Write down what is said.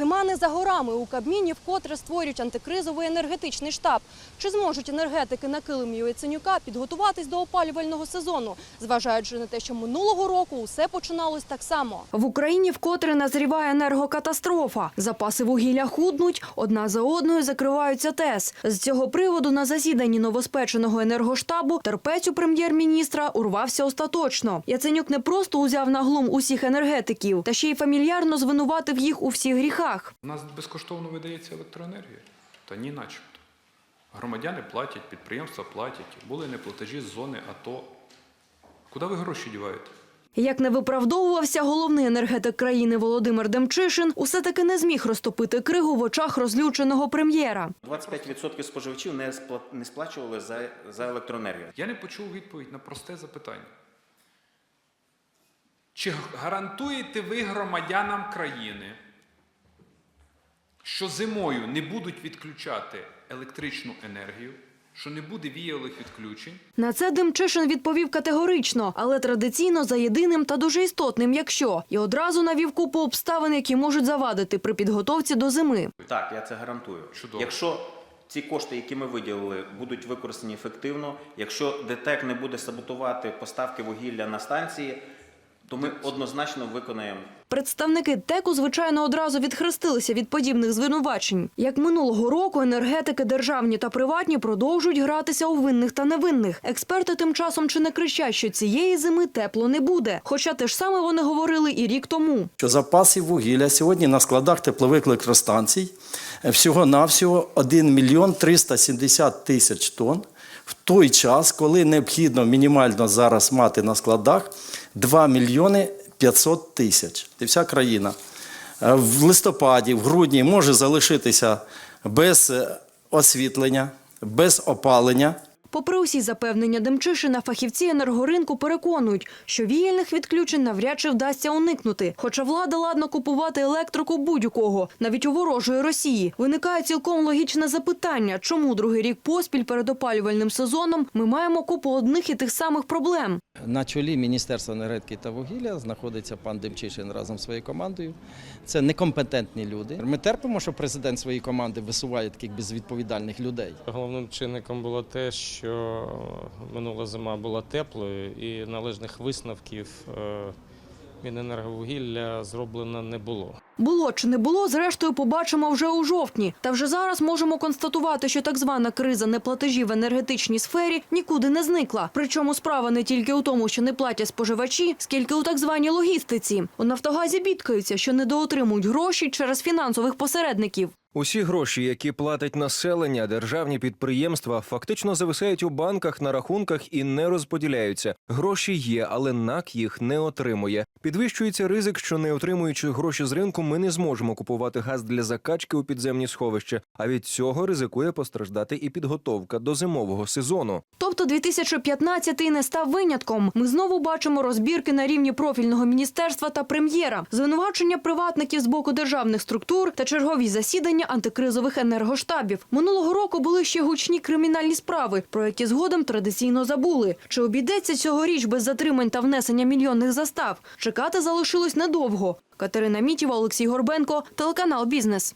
de не за горами. У Кабміні вкотре створюють антикризовий енергетичний штаб. Чи зможуть енергетики на килимі Яценюка підготуватись до опалювального сезону, зважаючи на те, що минулого року усе починалось так само. В Україні вкотре назріває енергокатастрофа. Запаси вугілля худнуть, одна за одною закриваються ТЕС. З цього приводу на засіданні новоспеченого енергоштабу терпець у прем'єр-міністра урвався остаточно. Яценюк не просто узяв на глум усіх енергетиків, та ще й фамільярно звинуватив їх у всіх гріхах. У нас безкоштовно видається електроенергія? Та ні, начебто. Громадяни платять, підприємства платять, були неплатежі з зони АТО. Куди ви гроші діваєте? Як не виправдовувався головний енергетик країни Володимир Демчишин, усе таки не зміг розтопити кригу в очах розлюченого прем'єра. 25% споживачів не, не сплачували за, за електроенергію. Я не почув відповідь на просте запитання. Чи гарантуєте ви громадянам країни, що зимою не будуть відключати електричну енергію, що не буде віялих відключень? На це Демчишин відповів категорично, але традиційно за єдиним та дуже істотним «якщо» і одразу навів купу обставин, які можуть завадити при підготовці до зими. Так, я це гарантую. Чудово. Якщо ці кошти, які ми виділили, будуть використані ефективно, якщо ДТЕК не буде саботувати поставки вугілля на станції, то ми однозначно виконаємо Представники ТЕКу, звичайно, одразу відхрестилися від подібних звинувачень. Як минулого року, енергетики державні та приватні продовжують гратися у винних та невинних. Експерти тим часом чи не кричать, що цієї зими тепло не буде. Хоча те ж саме вони говорили і рік тому. що запаси вугілля сьогодні на складах теплових електростанцій всього-навсього 1 мільйон 370 тисяч тонн, в той час, коли необхідно мінімально зараз мати на складах 2 мільйони 500 тисяч. І вся країна е, в листопаді, в грудні може залишитися без е, освітлення, без опалення. Попри усі запевнення Демчишина, фахівці енергоринку переконують, що віяльних відключень навряд чи вдасться уникнути. Хоча влада ладно купувати електрику будь-у-кого, навіть у ворожої Росії. Виникає цілком логічне запитання, чому другий рік поспіль перед опалювальним сезоном ми маємо купу одних і тих самих проблем. На чолі Міністерства енергетики та вугілля знаходиться пан Демчишин разом з своєю командою. Це некомпетентні люди. Ми терпимо, що президент своєї команди висуває таких безвідповідальних людей. Головним чинником було те, що минула зима була теплою і належних висновків е, Міненерговугілля зроблено не було. Було чи не було, зрештою побачимо вже у жовтні. Та вже зараз можемо констатувати, що так звана криза неплатежів в енергетичній сфері нікуди не зникла. Причому справа не тільки у тому, що не платять споживачі, скільки у так званій логістиці. У Нафтогазі бідкаються, що недоотримують гроші через фінансових посередників. Усі гроші, які платить населення, державні підприємства, фактично зависають у банках на рахунках і не розподіляються. Гроші є, але НАК їх не отримує. Підвищується ризик, що не отримуючи гроші з ринку, ми не зможемо купувати газ для закачки у підземні сховища. А від цього ризикує постраждати і підготовка до зимового сезону. Тобто 2015-й не став винятком. Ми знову бачимо розбірки на рівні профільного міністерства та прем'єра, звинувачення приватників з боку державних структур та чергові засідання антикризових енергоштабів. Минулого року були ще гучні кримінальні справи, про які згодом традиційно забули. Чи обійдеться цьогоріч без затримань та внесення мільйонних застав? Чекати залишилось недовго. Катерина Мітєва, Олексій Горбенко, телеканал Бізнес.